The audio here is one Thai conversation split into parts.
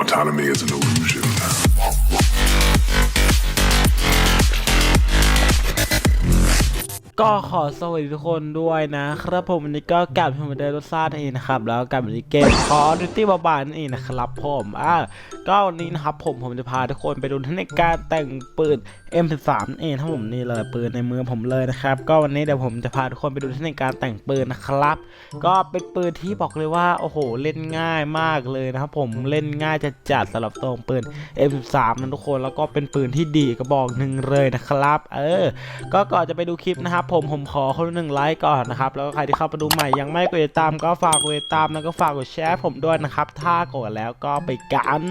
Autonomy is an illusion. ก็ขอสวัสดีทุกคนด้วยนะครับผมวันนี้ก็กลับมาเดินรถซาดเองนะครับ แล้วกลับมาในเกมคอร์ดิตี้บาบานั่นเองนะครับผมอ่าก็วันนี้นะครับผมผมจะพาทุกคนไปดูเทคนิคการแต่งปืน M13 นั่เองถ้าผมนี่เลยปืนในมือผมเลยนะครับ ก็วันนี้เดี๋ยวผมจะพาทุกคนไปดูเทคนิคการแต่งปืนนะครับ ก็เป็นปืนที่บอกเลยว่าโอ้โหเล่นง่ายมากเลยนะครับผมเล่นง่ายจะจัดสำหรับตัวปืน M13 นะทุกคนแล้วก็เป็นปืนที่ดีกระบอกหนึ่งเลยนะครับ เออ ก็ก่อนจะไปดูคลิปนะครับผมผมขอคนหนึ่งไลค์ก่อนนะครับแล้วก็ใครที่เข้ามาดูใหม่ยังไม่กดติดตามก็ฝากกดติดตามแล้วก็ฝากกดแชร์ผมด้วยนะครับ ถ้ากดแล้วก็ไปกัน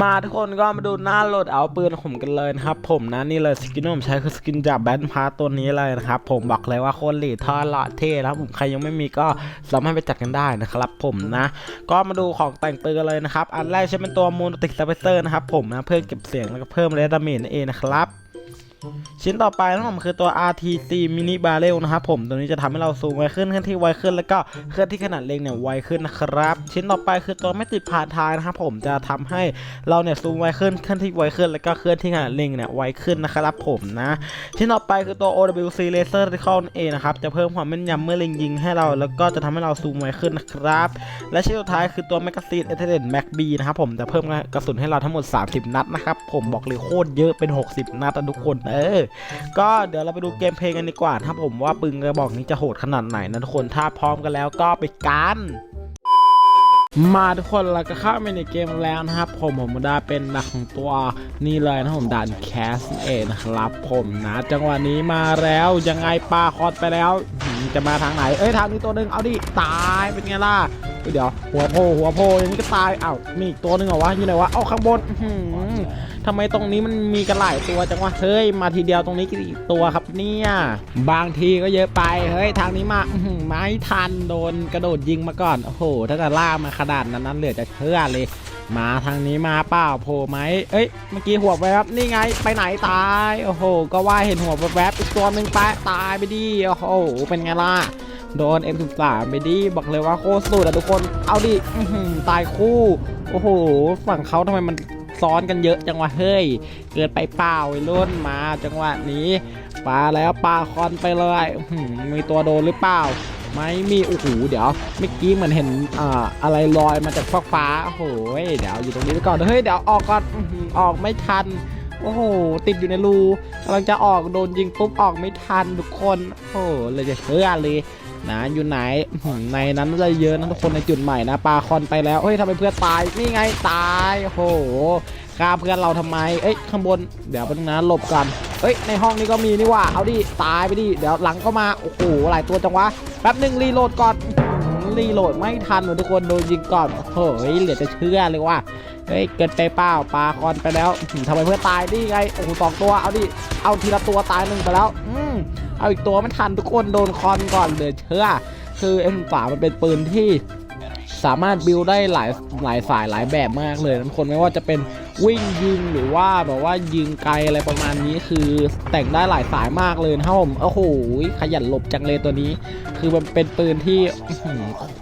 มาทุกคนก็มาดูหน้าโหลดเอาปืนของผมกันเลยนะครับ ผมนะนี่เลยสกินที่ผมใช้คือสกินจากแบนพาร์ตัวนี้เลยนะครับ ผมบอกเลยว่าโคนหลีท่อหล่อเท่แล้วผมใครยังไม่มีก็สามารถไปจัดกันได้นะครับ ผมนะ ก็มาดูของแต่งปืนกันเลยนะครับ อันแรกใช้เป็นตัวมูนติกสเปเซอร์นะครับผมนะเพื่อเก็บเสียงแล้วก็เพิ่มเรดาเมจนั่นเองนะครับ ชิ้นต่อไปนะครับผมคือตัว RTC Mini Barrel นะครับผมตัวนี้จะทำให้เราซูมไวขึ้นเคลื่อนที่ไวขึ้น แล้วก็เคลื่อนที่ขนาดเล็กเนี่ยไวขึ้นนะครับ ชิ้นต่อไปคือตัวไม่ติดผ่านทางนะครับผมจะทำให้เราเนี่ยซูมไวขึ้นเคลื่อนที่ไวขึ้น แล้วก็เคลื่อนที่ขนาดเล็กเนี่ยไวขึ้นนะครับผมนะชิ้นต่อไปคือตัว OWC Laser Reticle นั่นะครับจะเพิ่มความแม่นยำเมื่อเล็งยิงให้เรา แล้วก็จะทำให้เราซูมไวขึ้นนะครับ และชิ้นสุดท้ายคือตัว Magazine a t t e n Mac B นะครับผมจะเพิ่มกระสุนให้เราทั้งหมด 30 นัดนะครับผมบอกเลยโคตรเยอะเป็น 60 นัดนะทุกคนเออ ก็เดี๋ยวเราไปดูเกมเพลงกันดีกว่าถ้าผมว่าปืนกระบอกนี้จะโหดขนาดไหนนะทุกคนถ้าพร้อมกันแล้วก็ไปกันมาทุกคนเราก็เข้าไปในเกมแล้วนะครับผมผมได้เป็นดักของตัวนี่เลยนะผมด่านแคสเองนะครับผมนะจังหวะนี้มาแล้วยังไงปลาคอดไปแล้วจะมาทางไหนเอ้ยทางนี้ตัวหนึ่งเอาดิตายเป็นไงล่ะเดี๋ยวหัวโผลหัวโผลอย่างนี้ก็ตายอ้าวมีอีกตัวหนึ่งเหรอวะอยู่ไหนวะเอาข้างบนอื ทำไมตรงนี้มันมีกันหลายตัวจังวะเฮ้ยมาทีเดียวตรงนี้กี่ตัวครับเนี่ยบางทีก็เยอะไปเฮ้ยทางนี้มาไม่ทันโดนกระโดดยิงมาก่อนโอ้โหถ้าจะล่ามาขนาดนั้นนั้นเหลือจะเชื่อเลย มาทางนี้มาเปล่าโผล่ไหมเอ้ยเมื่อกี้หัวแวบนี่ไงไปไหนตายโอ้โห ก็ว่าเห็นหัวแวบๆอีกตัวหนึ่งไปตายไปดิโอ้โหเป็นไงล่ะโดน M13 ไปดิบอกเลยว่าโคตรสุดอะทุกคน เอาดิตายคู่ โอ้โห ฝั่งเขาทำไมมัน ซ้อนกันเยอะจังวะเฮ้ย เกิดไปเปล่าไอ้รุ่นมาจังหวะนี้ปลาแล้วปลาคอนไปเลยมีตัวโดนหรือเปล่าไม่มีโอ้โหเดี๋ยวเมื่อกี้เหมือนเห็นอ่าอะไรลอยมาจากฟ้าฟ้าโอ้โหเดี๋ยวอยู่ตรงนี้ไปก่อนเฮ้ยเดี๋ยวออกก่อนออกไม่ทันโอ้โหติดอยู่ในรูกำลังจะออกโดนยิงปุ๊บออกไม่ทันทุกคนโอ้โหเลยจะเชื่อเลย นะอยู่ไหนในนั้นจะเยอะนะทุกคนในจุดใหม่นะปลาคอนไปแล้วเฮ้ยทำไมเพื่อนตายนี่ไงตายโอ้โหฆ่าเพื่อนเราทำไมเอ้ยข้างบนเดี๋ยวเป็นนะหลบกันเอ้ยในห้องนี้ก็มีนี่ว่าเอาดิตายไปดิเดี๋ยวหลังก็มาโอ้โหหลายตัวจังวะแป๊บหนึ่งรีโหลดก่อนรีโหลดไม่ทันเลยทุกคนโดนยิงก่อนเฮ้ยเหลือจะเชื่อเลยว่าเฮ้ยเกินไปเปล่าปลาคอนไปแล้วอื้อหือทำไมเพื่อนตายนี่ไงโอ้โหสองตัวเอาดิเอาทีละตัวตายหนึ่งไปแล้วอื เอาอีกตัวไม่ทันทุกคนโดนคอนก่อนเลยเชื่อคือ M3 มันเป็นปืนที่สามารถบิลได้หลายหลายสายหลายแบบมากเลยทุกคนไม่ว่าจะเป็น วิ่งยิงหรือว่าแบบว่ายิงไกลอะไรประมาณนี้คือแต่งได้หลายสายมากเลยนะครับผมโอ้โหขยันหลบจังเลยตัวนี้ คือมันเป็นปืนที่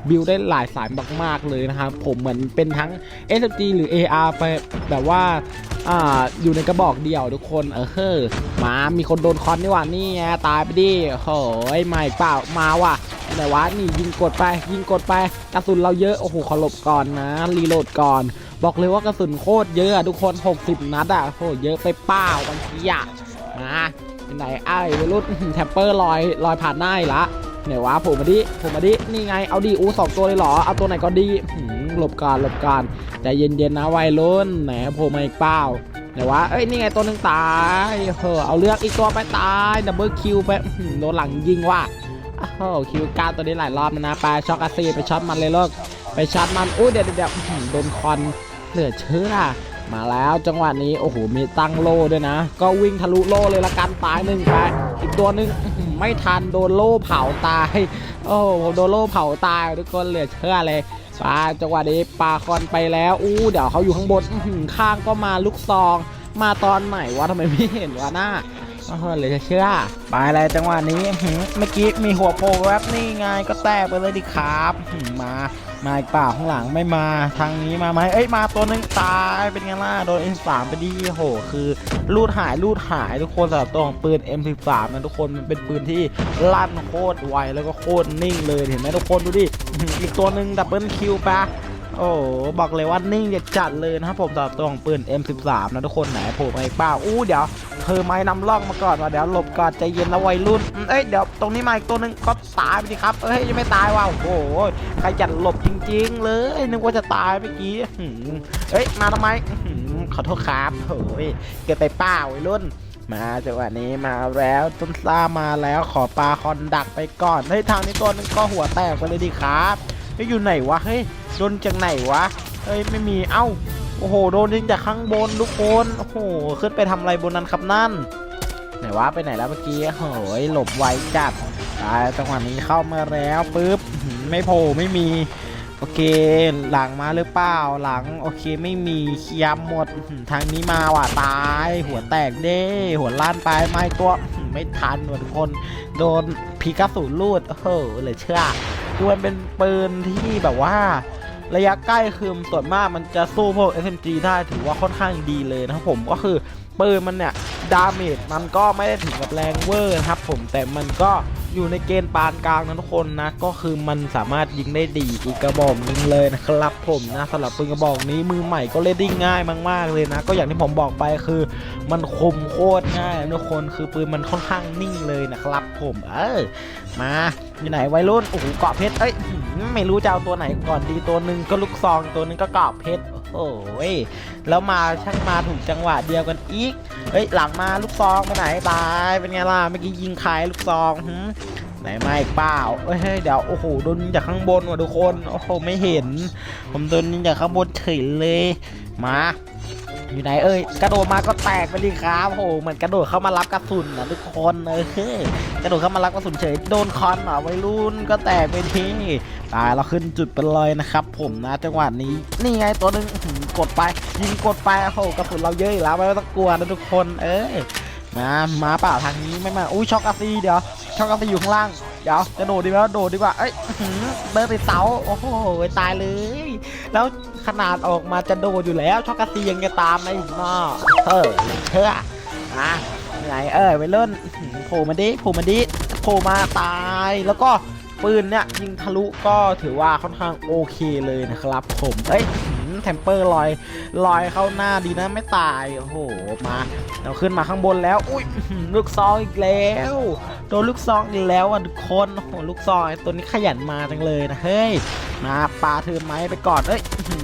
บิวได้หลายสายมากๆเลยนะครับผมเหมือนเป็นทั้ง SMG หรือ AR ไปแบบว่าอ่าอยู่ในกระบอกเดียวทุกคนเออเฮ้อมามีคนโดนคอนนี่หว่านี่ไงตายไปดิโอ้โหไม่เปล่ามาว่ะไหนวะนี่ยิงกดไปยิงกดไปกระสุนเราเยอะโอ้โหขอหลบก่อนนะรีโหลดก่อน บอกเลยว่ากระสุนโคตรเยอะอะทุกคน 60 นัดอะโหเยอะไปเปล่าบางทีอะนะเป็นไหนไอ้วัยรุ่นแทปเปอร์ลอยลอยผ่านหน้าอีกละไหนวะผมมาดิผมมาดินี่ไงเอาดิอู้สองตัวเลยเหรอเอาตัวไหนก็ดีหลบก่อนหลบก่อนใจเย็นๆนะวัยรุ่นไหนผมมาอีกเปล่าไหนวะเอ้ยนี่ไงตัวหนึ่งตายเฮ้อเอาเลือกอีกตัวไปตายดับเบิลคิวไปโดนหลังยิงว่ะโอ้คิวกาตัวนี้หลายรอบนะไปช็อกอาซีไปช็อตมันเลยลูก ไปช็อตมันอุ้ยเดี๋ยวเดี๋ยวโดนคอนเหลือเชื่อมาแล้วจังหวะนี้โอ้โหมีตั้งโล่ด้วยนะ ก็วิ่งทะลุโล่เลยละกันตายหนึ่งไปอีกตัวหนึ่งไม่ทันโดนโล่เผาตาย โอ้โหโดนโล่เผาตายทุกคนเหลือเชื่อเลยปาจังหวะนี้ปาคอนไปแล้วอู้เดี๋ยวเขาอยู่ข้างบนข้างก็มาลูกซอง มาตอนไหนวะทำไมไม่เห็นวะหน้า โอ้โหเหลยจะเชื่อไปอะไรจังหวะนี้หืมเมื่อกี้มีหัวโผล่แวบนี่ไงก็แตกไปเลยดิครับหืมมามาอีกเปล่าข้างหลังไม่มาทางนี้มาไหมเอ้ยมาตัวหนึงตายเป็นไงล่ะโดน M3 ไปดิโหคือลูดหายลูดหายทุกคนสำหรับตัวของปืน M13 นะทุกคนมันเป็นปืนที่ลั่นโคตรไวแล้วก็โคตรนิ่งเลยเห็นไหมทุกคนดูดิหืมอีกตัวหนึ่งดับเบิลคิวไป โอ้โหบอกเลยว่านิ่งจะจัดเลยนะครับผมสำหรับตัวของปืน M13 นะทุกคนไหนโผล่มาอีกเปล่าอู้เดี๋ยวเธอไม้นำล่องมาก่อนว่าเดี๋ยวหลบก่อนใจเย็นนะวัยรุ่นเอ้ยเดี๋ยวตรงนี้มาอีกตัวหนึงก็ตายไปสิครับเอ้ยยังไม่ตายว่ะโอ้โหใครจัดหลบจริง ๆ เลยนึกว่าจะตายเมื่อกี้เอ้ยมาทำไมขอโทษครับโอ้ยเกิดไปเปล่าวัยรุ่นมาจังหวะนี้มาแล้วต้นซ่ามาแล้วขอปลาคอนดักไปก่อนเฮ้ยทางนี้ตัวนึงก็หัวแตกไปเลยดิครับ เฮ้ยอยู่ไหนวะเฮ้ยโดนจากไหนวะเฮ้ยไม่มีเอ้าโอ้โหโดนยิงจากข้างบนทุกคนโอ้โหขึ้นไปทำอะไรบนนั้นครับนั่นไหนวะไปไหนแล้วเมื่อกี้โอ้ยหลบไวจัดตายจังหวะนี้เข้ามาแล้วปุ๊บไม่โผล่ไม่มีโอเคหลังมาหรือเปล่าหลังโอเคไม่มีเคลียร์หมดทางนี้มาว่ะตาย หัวแตกเด้ หัวล้านไปไม่ตัวไม่ทันว่ะทุกคน โดนพีกาสูรูดโอ้โหเลยเชื่อ คือมันเป็นปืนที่แบบว่า ระยะใกล้คือส่วนมากมันจะสู้พวก SMG ได้ถือว่าค่อนข้างดีเลยนะครับผมก็คือปืนมันเนี่ยดาเมจมันก็ไม่ได้ถึงกับแรงเวอร์นะครับผมแต่มันก็ อยู่ในเกณฑ์ปานกลางนะทุกคนนะ ก็คือมันสามารถยิงได้ดีอีกกระบอกหนึงเลยนะครับผมนะสำหรับปืนกระบอกนี้มือใหม่ก็เล่นได้ง่ายมาก ๆเลยนะ ก็อย่างที่ผมบอกไปคือ มันคมโคตรง่ายนะทุกคนคือปืนมันค่อนข้างนิ่งเลยนะครับผมเออมาอยู่ไหนไวรุ่นโอ้โหเกาะเพชรเอ้ยไม่รู้จะเอาตัวไหนก่อนดีตัวหนึ่งก็ลูกซองตัวหนึงก็เกาะเพชร โอ้โหยแล้วมาช่างมาถูกจังหวะเดียวกันอีก เฮ้ยหลังมาลูกซองไปไหนตายเป็นไงล่ะเมื่อกี้ยิงใครลูกซองหืไหนมาอีกเปล่าเฮ้ยเดี๋ยวโอ้โหโดนจากข้างบนว่ะทุกคนโอ้โหไม่เห็น ผมโดนจากข้างบนเฉยเลยมา อยู่ไหนเอ้ยกระโดดมาก็แตกไปดิครับโอ้โหเหมือนกระโดดเข้ามารับกระสุนนะทุกคนเออกระโดดเข้ามารับกระสุนเฉยโดนคอนเหรอวัยรุ่นก็แตกไปทีตายเราขึ้นจุดไปเลยนะครับ ผมนะจังหวะนี้นี่ไงตัวหนึงกดไปยิงกดไปโอ้โหกระสุนเราเยอะอยู่แล้วไม่ต้องกลัวนะทุกคนเอ้ยมามาเปล่าทางนี้ไม่มาอุ้ยช็อกอาซีเดี๋ยวช็อกอาซีอยู่ข้างล่างเดี๋ยวจะโดดดีไหมโดดดีกว่าเอ้ยอื้อหือเดินติดเสาโอ้โหตายเลย แล้ว ขนาดออกมาจะโดดอยู่แล้วช็อกกาซียังจะตามมาอีกเนาะเออเชื่ออะไหนเออไปเล่นโผล่มาดิโผล่มาดิโผล่มาตายแล้วก็ปืนเนี่ยยิงทะลุก็ถือว่าค่อนข้างโอเคเลยนะครับผมเอ้ย แทมเปอร์ลอยลอยเข้าหน้าดีนะไม่ตายโอ้โหมาเราขึ้นมาข้างบนแล้วอุ้ยลูกซองอีกแล้วโดนลูกซองอีกแล้วอะทุกคนโอ้โหลูกซองไอ้ตัวนี้ขยันมาจังเลยนะเฮ้ยมาปลาเธอไหมไปก่อนเอ้ย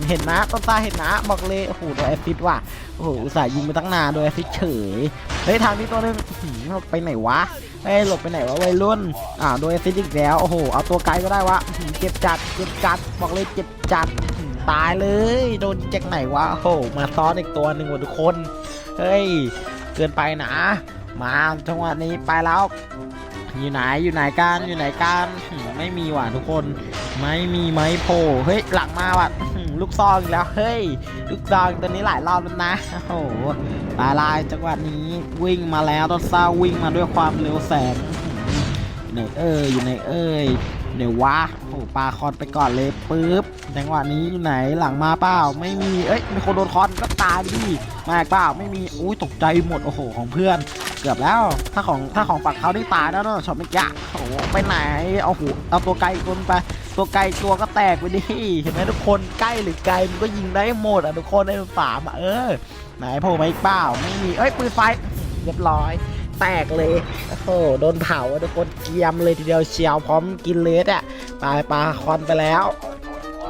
เห็นนะต้นตาเห็นนะบอกเลยโอ้โหโดนแอซิดว่ะโอ้โหอุตส่าห์ยิงไปตั้งนานโดนแอซิดเฉยเฮ้ยทางนี้ตัวนึงหือไปไหนวะเอ้ยหลบไปไหนวะวัยรุ่นอ่าโดนแอซิดอีกแล้วโอ้โหเอาตัวไกลก็ได้วะเจ็บจัดเจ็บจัดบอกเลยเจ็บจัด ตายเลย โดนจากไหนวะโอ้โหมาซ้อนอีกตัวหนึ่งว่ะทุกคน เฮ้ย เกินไปนะ มาจังหวะนี้ไปแล้ว อยู่ไหนอยู่ไหนกันอยู่ไหนกันไม่มีว่ะทุกคน ไม่มีไม้โผล่เฮ้ยหลังมาว่ะลูกซองอีกแล้วเฮ้ยลูกซองตัวนี้หลายรอบแล้วนะโอ้โหตายลายจังหวะนี้วิ่งมาแล้วต้นซ่าวิ่งมาด้วยความเร็วแสงอยู่ไหนเอ้ยอยู่ไหนเอ้ย เดี๋ยววะโอ้โหปาคอนไปก่อนเลยปึ๊บจังหวะนี้อยู่ไหนหลังมาเปล่าไม่มีเอ้ยมีคนโดนคอนก็ตายดิมาเปล่าไม่มีอุ้ยตกใจหมดโอ้โหของเพื่อน เกือบแล้วถ้าของถ้าของฝั่งเขาได้ตายแล้วเนอะช็อตไม่ยะโอ้โหไปไหนเอาหูเอาตัวไกลตัวนึงไป ตัวไกลตัวก็แตกไปดิเห็นไหมทุกคนใกล้หรือไกลมันก็ยิงได้หมดอะทุกคนในสามอะเออไหนโผล่มาอีกเปล่าไม่มีเอ้ยปืนไฟเรียบร้อย แตกเลย โอ้โห โดนเผาทุกคนเกียมเลยทีเดียวเชียวพร้อมกินเลสอะตาปลาคอนไปแล้ว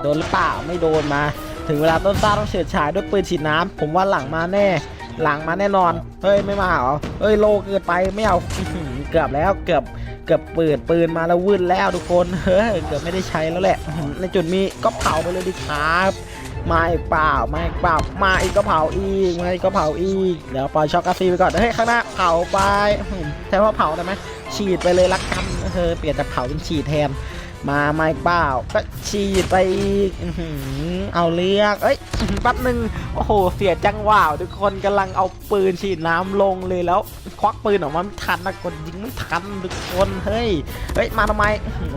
โดนหรือเปล่าไม่โดนมา ถึงเวลาต้นซ่าต้องเฉิดฉายด้วยปืนฉีดน้ำผมว่าหลังมาแน่ หลังมาแน่นอน เฮ้ยไม่มาเหรอ เฮ้ยโลเกินไปไม่เอาเกือบแล้วเกือบเกือบเปิดปืนมาแล้ววืดแล้วทุกคน เฮ้ยเกือบไม่ได้ใช้แล้วแหละ ในจุดมีก็เผาไปเลยดิครับ มาอีกเปล่ามาอีกเปล่ามาอีกก็เผาอีกมาอีกก็เผาอีกเดี๋ยวปล่อยช็อกกาซีไปก่อนเฮ้ยข้างหน้าเผาไปอื้อหือใช่ว่าเผาได้ไหมฉีดไปเลยละกันเออเปลี่ยนจากเผาเป็นฉีดแทน มาไม่เปล่าก็ฉีดไปอีกอื้อหือเอาเลือกเอ้ยแป๊บหนึ่งโอ้โหเสียจังหวะทุกคนกำลังเอาปืนฉีดน้ำลงเลยแล้ว ควักปืนออกมาไม่ทันนะกดยิงไม่ทันทุกคนเฮ้ยเฮ้ยมาทำไม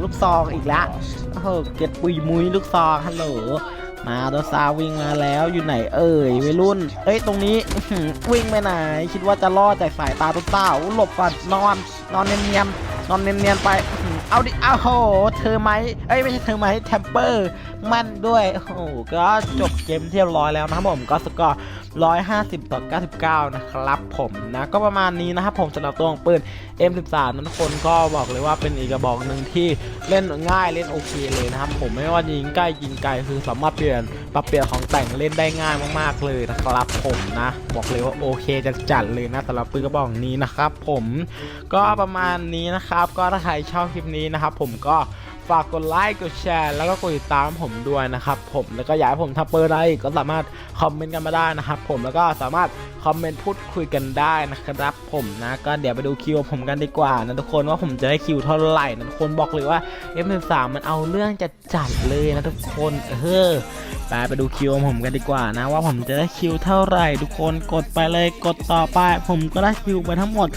ลูกซองอีกแล้วโอ้โหเก็บปุยมุยลูกซองฮัลโหล มาตัวซาวิ่งมาแล้วอยู่ไหนเอ่ยวัยรุ่น เอ้ยตรงนี้วิ่งไปไหน คิดว่าจะรอดจากสายตาตัวเต้าหลบก่อนนอน นอนเนียนๆนอนเนียนๆไปเอาดิเอาโห เธอไหมเอ้ยไม่ใช่เธอไหมแทมเปอร์ มันด้วย โอ้โหก็จบเกมเรียบร้อยแล้วนะครับผมก็สกอร์ 150 ต่อ 99 นะครับผมนะก็ประมาณนี้นะครับผมสำหรับตัวของปืน M13 นั้นคนก็บอกเลยว่าเป็นอีกกระบอกหนึ่งที่เล่นง่ายเล่นโอเคเลยนะครับผมไม่ว่ายิงใกล้ยิงไกลคือสามารถเปลี่ยนปรับเปลี่ยนของแต่งเล่นได้ง่ายมากๆเลยนะครับผมนะบอกเลยว่าโอเคจะจัดเลยนะสำหรับปืนกระบอกนี้นะครับผมก็ประมาณนี้นะครับก็ถ้าใครชอบคลิปนี้นะครับผมก็ ฝากกดไลค์กดแชร์แล้วก็กดติดตามผมด้วยนะครับ ผมแล้วก็อยากให้ผมทำเปอร์อะไรก็สามารถคอมเมนต์กันมาได้นะครับ ผมแล้วก็สามารถคอมเมนต์พูดคุยกันได้นะครับ ผมนะก็เดี๋ยวไปดูคิวผมกันดีกว่านะทุกคนว่าผมจะได้คิวเท่าไหร่นะทุกคนบอกเลยว่า F13 มันเอาเรื่องจะจัดเลยนะทุกคนเออไปไปดูคิวผมกันดีกว่านะว่าผมจะได้คิวเท่าไหร่ ทุกคนกดไปเลยกดต่อไป ผมก็ได้คิวไปทั้งหมด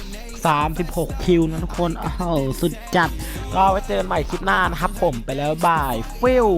36 คิวนะทุกคนอ้าวสุดจัด ก็ไว้เจอกันใหม่คลิปหน้านะครับผมไปแล้วบายฟิล